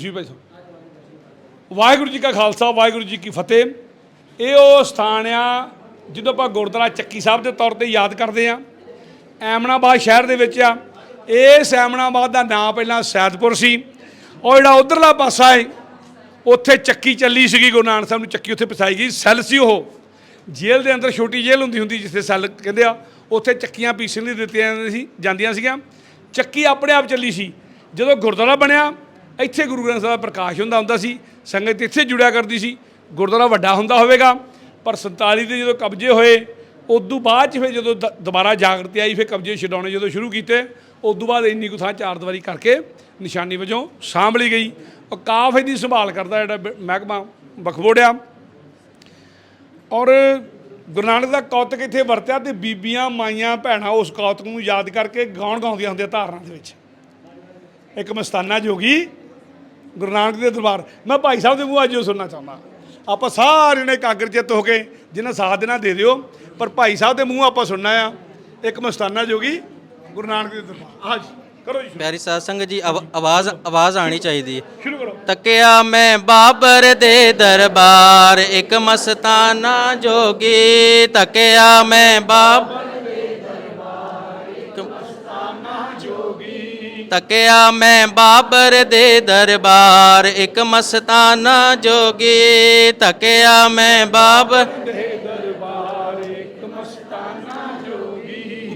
ਜੀ ਭਾਈ ਸਾਹਿਬ। ਵਾਹਿਗੁਰੂ ਜੀ ਕਾ ਖਾਲਸਾ, ਵਾਹਿਗੁਰੂ ਜੀ ਕੀ ਫਤਿਹ। ਇਹ ਉਹ ਸਥਾਨ ਆ ਜਦੋਂ ਆਪਾਂ ਗੁਰਦੁਆਰਾ ਚੱਕੀ ਸਾਹਿਬ ਦੇ ਤੌਰ ਤੇ ਯਾਦ ਕਰਦੇ ਆ। ਐਮਨਾਬਾਦ ਸ਼ਹਿਰ ਦੇ ਵਿੱਚ ਆ। ਇਸ ਐਮਨਾਬਾਦ ਦਾ ਨਾਮ ਪਹਿਲਾਂ ਸੈਦਪੁਰ ਸੀ। ਉਹ ਜਿਹੜਾ ਉਧਰਲਾ ਪਾਸਾ ਹੈ ਉੱਥੇ ਚੱਕੀ ਚੱਲੀ ਸੀਗੀ, ਗੁਰੂ ਨਾਨਕ ਸਾਹਿਬ ਨੂੰ ਚੱਕੀ ਉੱਥੇ ਪਸਾਈ ਗਈ। ਸੈੱਲ ਸੀ ਉਹ। ਜੇਲ੍ਹ ਦੇ ਅੰਦਰ ਛੋਟੀ ਜੇਲ੍ਹ ਹੁੰਦੀ ਹੁੰਦੀ ਜਿੱਥੇ ਸੈੱਲ ਕਹਿੰਦੇ ਆ, ਉੱਥੇ ਚੱਕੀਆਂ ਪੀਸਣ ਲਈ ਦਿੱਤੀਆਂ ਜਾਂਦੀਆਂ ਸੀ ਜਾਂਦੀਆਂ ਸੀਗੀਆਂ। ਚੱਕੀ ਆਪਣੇ ਆਪ ਚੱਲੀ ਸੀ। ਜਦੋਂ ਗੁਰਦੁਆਰਾ ਬਣਿਆ ਇੱਥੇ ਗੁਰੂ ਗ੍ਰੰਥ ਸਾਹਿਬ ਦਾ ਪ੍ਰਕਾਸ਼ ਹੁੰਦਾ ਹੁੰਦਾ ਸੀ, ਸੰਗਤ ਇੱਥੇ ਜੁੜਿਆ ਕਰਦੀ ਸੀ, ਗੁਰਦੁਆਰਾ ਵੱਡਾ ਹੁੰਦਾ ਹੋਵੇਗਾ, ਪਰ 47 ਦੇ ਜਦੋਂ ਕਬਜ਼ੇ ਹੋਏ, ਉਦੋਂ ਬਾਅਦ ਚ ਫਿਰ ਜਦੋਂ ਦੁਬਾਰਾ ਜਾਗਰਤੀ ਆਈ, ਫਿਰ ਕਬਜ਼ੇ ਛਡਾਉਣੇ ਜਦੋਂ ਸ਼ੁਰੂ ਕੀਤੇ, ਉਦੋਂ ਬਾਅਦ ਇੰਨੀ ਕੁ ਥਾਂ ਚਾਰ ਦੀਵਾਰੀ ਕਰਕੇ ਨਿਸ਼ਾਨੀ ਵਜੋਂ ਸਾਂਭ ਲਈ ਗਈ। ਔਰ ਔਕਾਫ ਦੀ ਸੰਭਾਲ ਕਰਦਾ ਜਿਹੜਾ ਮਹਿਕਮਾ ਬਖਬੋੜਿਆ। ਔਰ ਗੁਰੂ ਨਾਨਕ ਦਾ ਕੌਤਕ ਇੱਥੇ ਵਰਤਿਆ ਤੇ ਬੀਬੀਆਂ, ਮਾਈਆਂ, ਭੈਣਾਂ ਉਸ ਕੌਤਕ ਨੂੰ ਯਾਦ ਕਰਕੇ ਗਾਉਣ ਗਾਉਂਦੀਆਂ ਹੁੰਦੀਆਂ ਧਾਰਨਾ ਦੇ ਵਿੱਚ। ਇੱਕ ਮਸਤਾਨਾ ਜੋਗੀ ਗੁਰੂ ਨਾਨਕ ਦੇ ਦਰਬਾਰ। ਮੈਂ ਭਾਈ ਸਾਹਿਬ ਦੇ ਮੂੰਹ ਅੱਜ ਉਹ ਸੁਣਨਾ ਚਾਹੁੰਦਾ। ਆਪਾਂ ਸਾਰੇ ਨੇ ਕਾਗਰ ਚਿੱਤ ਹੋ ਕੇ ਜਿਹਨਾਂ ਸਾਥ ਦੇਣਾ ਦੇ ਦਿਓ ਪਰ ਭਾਈ ਸਾਹਿਬ ਦੇ ਮੂੰਹ ਆਪਾਂ ਸੁਣਨਾ ਆ। ਇੱਕ ਮਸਤਾਨਾ ਜੋਗੀ ਗੁਰੂ ਨਾਨਕ ਦੇ ਦਰਬਾਰ। ਹਾਂਜੀ ਕਰੋ ਜੀ। ਪਿਆਰੀ ਸਾਧ ਸੰਗਤ ਜੀ ਆਵਾ- ਆਵਾਜ਼ ਆਵਾਜ਼ ਆਣੀ ਚਾਹੀਦੀ ਹੈ। ਸ਼ੁਰੂ ਕਰੋ। ਤੱਕਿਆ ਮੈਂ ਬਾਬਰ ਦੇ ਦਰਬਾਰ ਇੱਕ ਮਸਤਾਨਾ ਜੋਗੀ। ਤੱਕਿਆ ਮੈਂ ਬਾਬਰ ਤਕਿਆ ਮੈਂ ਬਾਬਰ ਦੇ ਦਰਬਾਰ, ਇੱਕ ਮਸਤਾਨਾ ਜੋਗੀ ਤਕਿਆ ਮੈਂ ਬਾਬਰ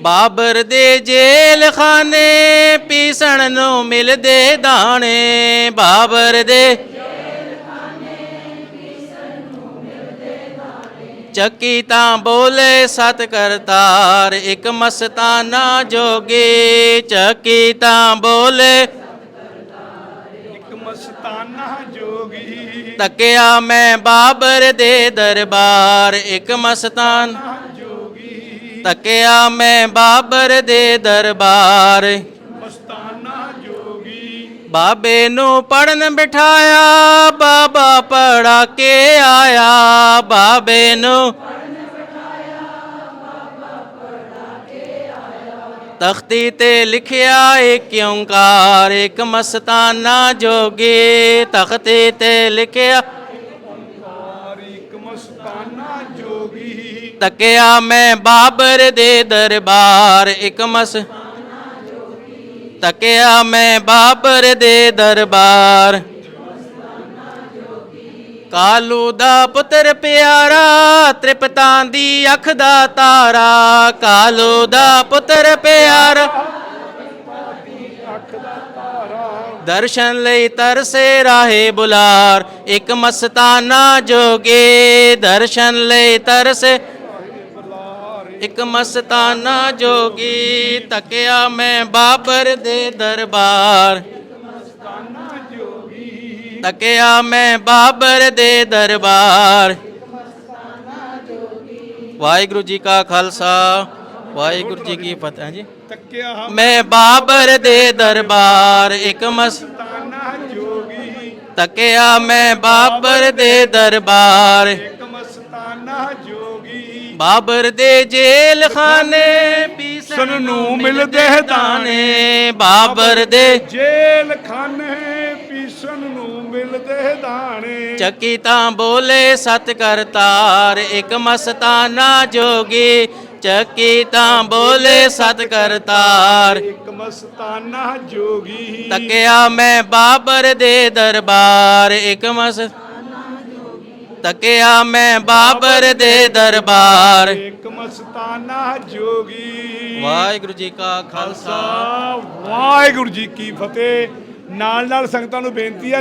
ਬਾਬਰ ਦੇ ਜੇਲ ਖਾਨੇ ਪੀਸਣ ਨੂੰ ਮਿਲਦੇ ਦਾਣੇ, ਬਾਬਰ ਦੇ ਚੱਕੀ ਤਾਂ ਬੋਲੇ ਸਤ ਕਰਤਾਰ ਇੱਕ ਮਸਤਾਨਾ ਜੋਗੀ। ਚੱਕੀ ਤਾਂ ਬੋਲੇ ਮਸਤਾਨਾ ਜੋਗੀ। ਤੱਕਿਆ ਮੈਂ ਬਾਬਰ ਦੇ ਦਰਬਾਰ ਇੱਕ ਮਸਤਾਨ ਜੋਗੀ। ਤੱਕਿਆ ਮੈਂ ਬਾਬਰ ਦੇ ਦਰਬਾਰ। ਬਾਬੇ ਨੂੰ ਪੜਨ ਬਿਠਾਇਆ, ਬਾਬਾ ਪੜਾ ਕੇ ਆਇਆ, ਬਾਬੇ ਨੂੰ ਤਖਤੀ ਤੇ ਲਿਖਿਆ ਏਕ ਓੰਕਾਰ, ਇੱਕ ਮਸਤਾਨਾ ਜੋਗੀ, ਤਖਤੀ ਤੇ ਲਿਖਿਆ ਔਰ ਜੋਗੀ ਤੱਕਿਆ ਮੈਂ ਬਾਬਰ ਦੇ ਦਰਬਾਰ, ਇੱਕ ਮਸ ਤੱਕਿਆ ਮੈਂ ਬਾਬਰ ਦੇ ਦਰਬਾਰ ਕਾਲੂ ਦਾ ਪੁੱਤਰ ਪਿਆਰਾ ਤ੍ਰਿਪਤਾਂ ਦੀ ਅੱਖ ਦਾ ਤਾਰਾ ਕਾਲੂ ਦਾ ਪੁੱਤਰ ਪਿਆਰਾ ਦਰਸ਼ਨ ਲਈ ਤਰਸੇ ਰਾਹੇ ਬੁਲਾਰ ਇੱਕ ਮਸਤਾਨਾ ਜੋਗੇ ਦਰਸ਼ਨ ਲਈ ਤਰਸੇ ਇੱਕ ਮਸਤਾਨਾ ਜੋਗੀ ਤੱਕਿਆ ਮੈਂ ਬਾਬਰ ਦੇ ਦਰਬਾਰ। ਤੱਕਿਆ ਮੈਂ ਬਾਬਰ ਦੇ ਦਰਬਾਰ। ਵਾਹਿਗੁਰੂ ਜੀ ਕਾ ਖਾਲਸਾ ਵਾਹਿਗੁਰੂ ਜੀ ਕੀ ਫਤਿਹ ਜੀ। ਤੱਕਿਆ ਮੈਂ ਬਾਬਰ ਦੇ ਦਰਬਾਰ ਇੱਕ ਮਸ ਮਸਤਾਨਾ ਜੋਗੀ। ਤੱਕਿਆ ਮੈਂ ਬਾਬਰ ਦੇ ਦਰਬਾਰ। ਬਾਬਰ ਦੇ ਜੇਲ ਖਾਨੇ ਪੀਸਣ ਨੂੰ ਮਿਲਦੇ ਦਾਣੇ ਬਾਬਰ ਦੇ ਜੇਲ ਖਾਨੇ ਪੀਸਣ ਨੂੰ ਮਿਲਦੇ ਦਾਣੇ। ਚੱਕੀ ਤਾਂ ਬੋਲੇ ਸਤ ਕਰਤਾਰ ਇੱਕ ਮਸਤਾਨਾ ਜੋਗੀ। ਚੱਕੀ ਤਾਂ ਬੋਲੇ ਸਤ ਕਰਤਾਰ ਇੱਕ ਮਸਤਾਨਾ ਜੋਗੀ। ਤੱਕਿਆ ਮੈਂ ਬਾਬਰ ਦੇ ਦਰਬਾਰ ਇੱਕ ਮਸ ਤੱਕਿਆ ਮੈਂ ਬਾਬਰ ਦੇ ਦਰਬਾਰ। ਇੱਕ ਮਸਤਾਨਾ ਜੋਗੀ। ਵਾਹਿਗੁਰੂ ਜੀ ਕਾ ਖਾਲਸਾ। ਵਾਹਿਗੁਰੂ ਜੀ ਕੀ ਫਤਿਹ। ਨਾਲ ਨਾਲ ਸੰਗਤਾਂ ਨੂੰ ਬੇਨਤੀ ਹੈ